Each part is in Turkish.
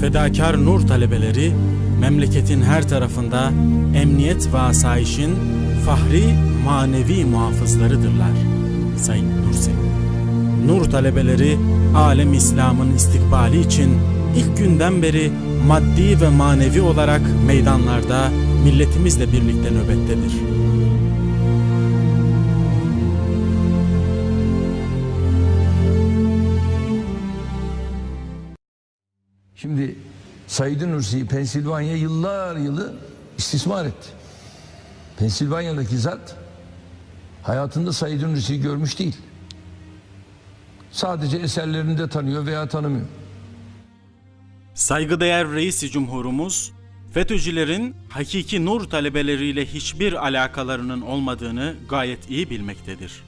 Fedakar nur talebeleri memleketin her tarafında emniyet ve asayişin fahri manevi muhafızlarıdırlar. Said Nursi Nur talebeleri alem İslam'ın istikbali için ilk günden beri maddi ve manevi olarak meydanlarda milletimizle birlikte nöbettedir. Said Nursi'yi Pensilvanya yıllar yılı istismar etti. Pensilvanya'daki zat hayatında Said Nursi'yi görmüş değil. Sadece eserlerinde tanıyor veya tanımıyor. Saygıdeğer Reis-i Cumhurumuz, FETÖ'cülerin hakiki nur talebeleriyle hiçbir alakalarının olmadığını gayet iyi bilmektedir.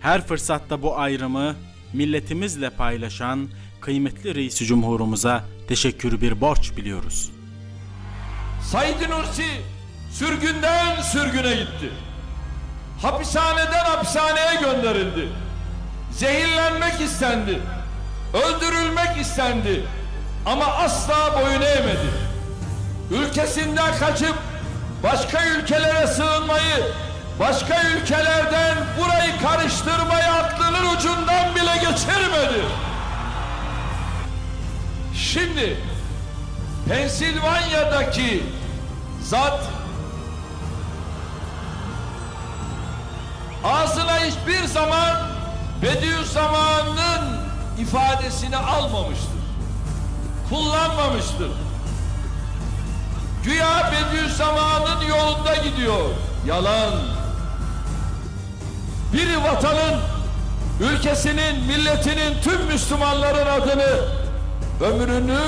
Her fırsatta bu ayrımı milletimizle paylaşan kıymetli Reis-i Cumhurumuza teşekkürü bir borç biliyoruz. Said Nursi sürgünden sürgüne gitti. Hapishaneden hapishaneye gönderildi. Zehirlenmek istendi. Öldürülmek istendi. Ama asla boyun eğmedi. Ülkesinden kaçıp başka ülkelere sığınmayı, başka ülkelerden burayı karıştırmayı aklının ucundan bile geçirmedi. Şimdi Pensilvanya'daki zat ağzına hiçbir zaman Bediüzzaman'ın ifadesini almamıştır. Kullanmamıştır. Güya Bediüzzaman'ın yolunda gidiyor. Yalan. Bir vatanın, ülkesinin, milletinin, tüm Müslümanların adını, ömrünü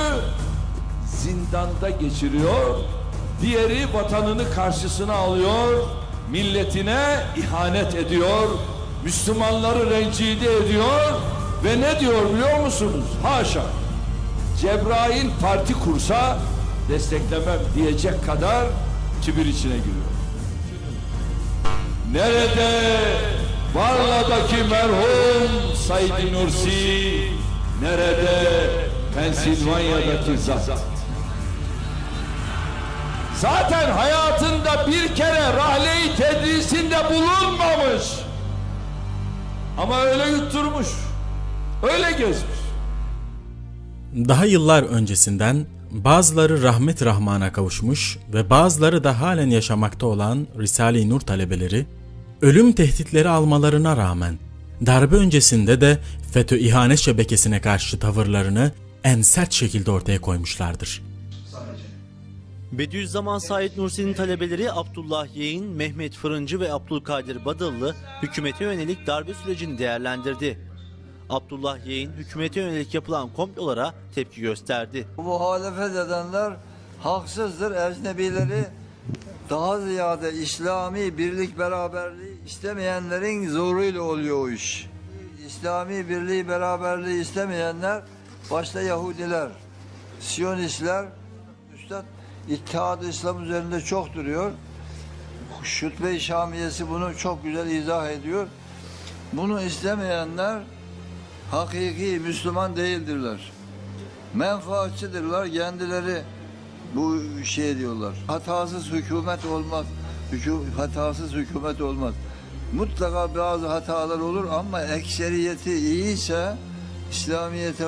zindanda geçiriyor. Diğeri vatanını karşısına alıyor, milletine ihanet ediyor, Müslümanları rencide ediyor ve ne diyor biliyor musunuz? Haşa. Cebrail parti kursa desteklemem diyecek kadar kibir içine giriyor. Nerede Varla'daki merhum Said Nursi, nerede Pensilvanya'daki zat? Zaten hayatında bir kere rahle-i tedrisinde bulunmamış. Ama öyle yutturmuş. Öyle gezmiş. Daha yıllar öncesinden bazıları rahmet rahmana kavuşmuş ve bazıları da halen yaşamakta olan Risale-i Nur talebeleri ölüm tehditleri almalarına rağmen darbe öncesinde de FETÖ ihanet şebekesine karşı tavırlarını en sert şekilde ortaya koymuşlardır. Bediüzzaman Said Nursi'nin talebeleri Abdullah Yeğin, Mehmet Fırıncı ve Abdülkadir Badıllı hükümete yönelik darbe sürecini değerlendirdi. Abdullah Yeğin hükümete yönelik yapılan komplolara tepki gösterdi. Bu muhalefet edenler haksızdır. Ecnebileri daha ziyade İslami birlik beraberliği istemeyenlerin zoruyla oluyor o iş. İslami birliği beraberliği istemeyenler başta Yahudiler, Siyonistler, Üstad İttihat-ı İslam üzerinde çok duruyor. Şutbe-i Şamiyesi bunu çok güzel izah ediyor. Bunu istemeyenler hakiki Müslüman değildirler. Menfaatçıdırlar. Kendileri bu şey diyorlar. Hatasız hükümet olmaz. Hükü, hatasız hükümet olmaz. Mutlaka bazı hatalar olur ama ekseriyeti iyiyse, İslamiyete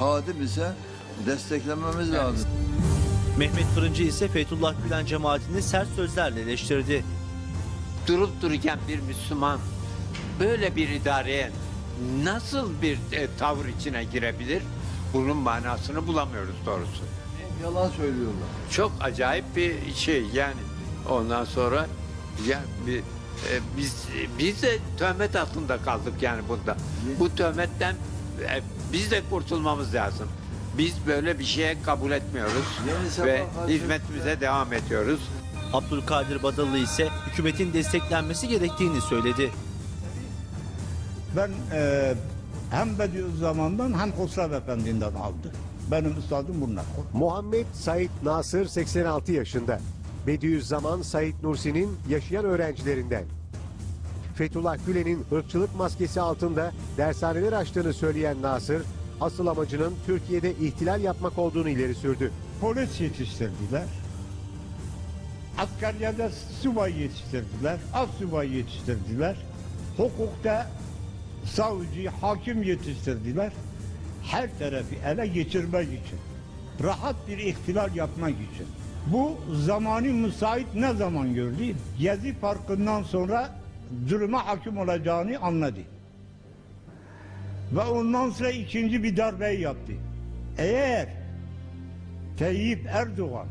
hadim ise desteklememiz lazım. Mehmet Fırıncı ise Fethullah Gülen cemaatini sert sözlerle eleştirdi. durup dururken bir Müslüman böyle bir idareye nasıl bir e, tavır içine girebilir? Bunun manasını bulamıyoruz doğrusu. Yalan söylüyorlar. Çok acayip bir şey yani. Ondan sonra ya bir, e, biz biz de töhmet altında kaldık yani bunda. Bu töhmetten e, biz de kurtulmamız lazım. Biz böyle bir şeye kabul etmiyoruz Yeni Sabah ve Gazetesi- hizmetimize devam ediyoruz. Abdülkadir Badıllı ise hükümetin desteklenmesi gerektiğini söyledi. Ben e, hem Bediüzzaman'dan hem Hosrev Efendi'nden aldı. Benim üstadım bunlar. Muhammed Said Nasır 86 yaşında. Bediüzzaman Said Nursi'nin yaşayan öğrencilerinden. Fethullah Gülen'in ırkçılık maskesi altında dershaneler açtığını söyleyen Nasır, asıl amacının Türkiye'de ihtilal yapmak olduğunu ileri sürdü. Polis yetiştirdiler. Askeriyede subay yetiştirdiler. Az subay yetiştirdiler. Hukukta savcı, hakim yetiştirdiler. Her tarafı ele geçirmek için. Rahat bir ihtilal yapmak için. Bu zamanı müsait ne zaman gördü? Gezi Parkı'ndan sonra zulüme hakim olacağını anladı. Ve ondan sonra ikinci bir darbeyi yaptı. Eğer Tayyip Erdoğan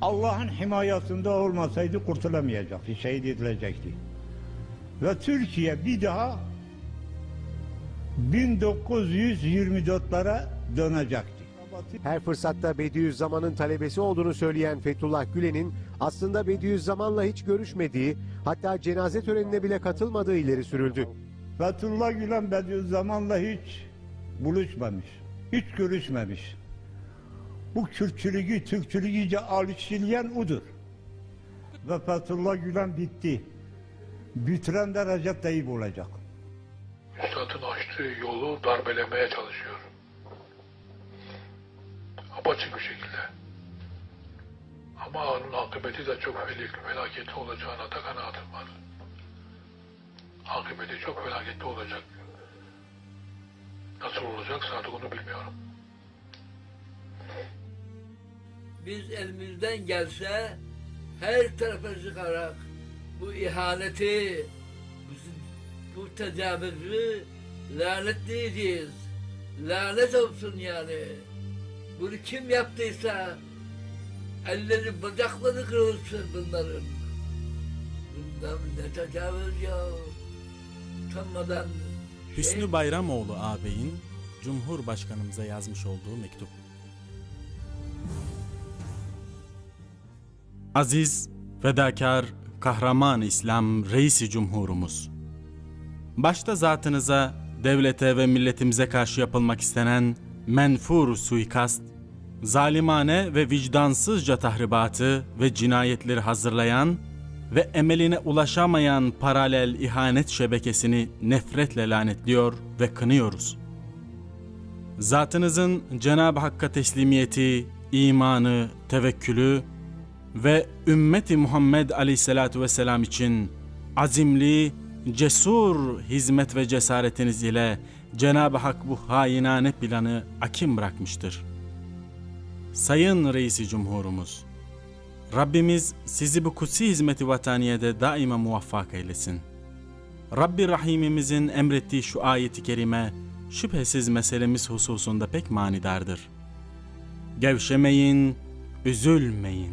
Allah'ın himayesinde olmasaydı kurtulamayacaktı, şehit edilecekti. Ve Türkiye bir daha 1924'lara dönecekti. Her fırsatta Bediüzzaman'ın talebesi olduğunu söyleyen Fethullah Gülen'in aslında Bediüzzaman'la hiç görüşmediği, hatta cenaze törenine bile katılmadığı ileri sürüldü. Fethullah Gülen Bediüzzaman'la hiç buluşmamış, hiç görüşmemiş. Bu Kürtçülüğü, Türkçülüğü iyice alıştırlayan odur. Ve Fethullah Gülen bitti. Bitiren de Recep Tayyip olacak. Üstadın açtığı yolu darbelemeye çalışıyor. Apaçık bir şekilde. Ama onun akıbeti de çok felik, felaketli olacağına da kanaatim var. Akıbeti çok felaketli olacak. Nasıl olacaksa artık onu bilmiyorum. biz elimizden gelse her tarafa çıkarak bu ihaneti, bu tecavüzü lanetleyeceğiz. Lanet olsun yani. Bunu kim yaptıysa elleri bacakları kırılsın bunların. Bundan ne tecavüz ya. Utanmadan Hüsnü Bayramoğlu ağabeyin Cumhurbaşkanımıza yazmış olduğu mektup. Aziz, fedakar, kahraman İslam reisi cumhurumuz. Başta zatınıza, devlete ve milletimize karşı yapılmak istenen menfur suikast, zalimane ve vicdansızca tahribatı ve cinayetleri hazırlayan ve emeline ulaşamayan paralel ihanet şebekesini nefretle lanetliyor ve kınıyoruz. Zatınızın Cenab-ı Hakk'a teslimiyeti, imanı, tevekkülü ve ümmeti Muhammed Aleyhisselatu Vesselam için azimli, cesur hizmet ve cesaretiniz ile Cenab-ı Hak bu hainane planı akim bırakmıştır. Sayın Reisi Cumhurumuz, Rabbimiz sizi bu kutsi hizmeti vataniyede daima muvaffak eylesin. Rabbi Rahimimizin emrettiği şu ayeti kerime şüphesiz meselemiz hususunda pek manidardır. Gevşemeyin, üzülmeyin.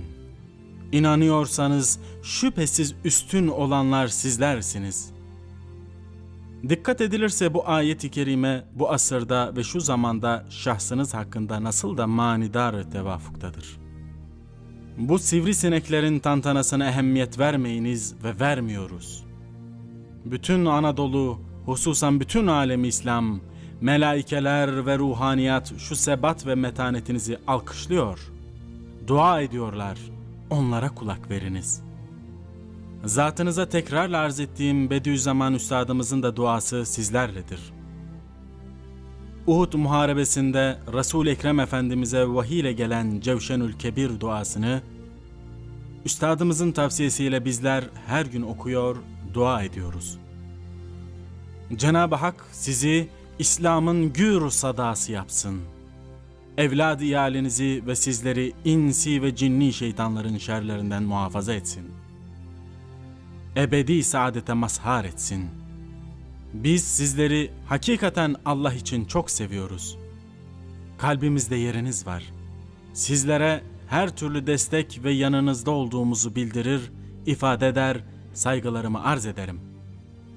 İnanıyorsanız şüphesiz üstün olanlar sizlersiniz. Dikkat edilirse bu ayet-i kerime bu asırda ve şu zamanda şahsınız hakkında nasıl da manidar tevafuktadır. Bu sivrisineklerin tantanasına ehemmiyet vermeyiniz ve vermiyoruz. Bütün Anadolu, hususan bütün alemi İslam, melaikeler ve ruhaniyat şu sebat ve metanetinizi alkışlıyor. Dua ediyorlar. Onlara kulak veriniz. Zatınıza tekrarla arz ettiğim Bediüzzaman Üstadımızın da duası sizlerledir. Uhud muharebesinde resul Ekrem Efendimiz'e vahiy ile gelen Cevşenül Kebir duasını Üstadımızın tavsiyesiyle bizler her gün okuyor, dua ediyoruz. Cenab-ı Hak sizi İslam'ın gür sadası yapsın. Evlad iyalinizi ve sizleri insi ve cinni şeytanların şerlerinden muhafaza etsin. Ebedi saadete mazhar etsin. Biz sizleri hakikaten Allah için çok seviyoruz. Kalbimizde yeriniz var. Sizlere her türlü destek ve yanınızda olduğumuzu bildirir, ifade eder, saygılarımı arz ederim.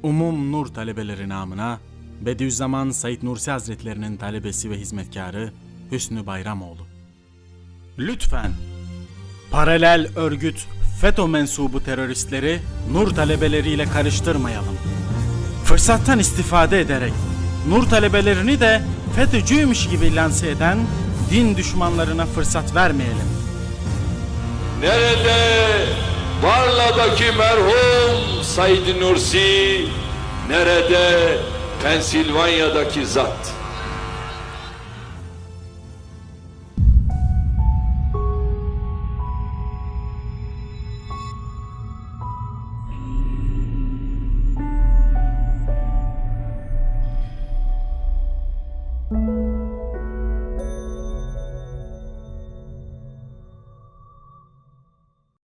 Umum Nur talebeleri namına Bediüzzaman Said Nursi Hazretlerinin talebesi ve hizmetkarı Hüsnü Bayramoğlu. Lütfen paralel örgüt FETÖ mensubu teröristleri Nur talebeleriyle karıştırmayalım. Fırsattan istifade ederek Nur talebelerini de FETÖ'cüymüş gibi lanse eden din düşmanlarına fırsat vermeyelim. Nerede Varla'daki merhum Said Nursi, nerede Pensilvanya'daki zat?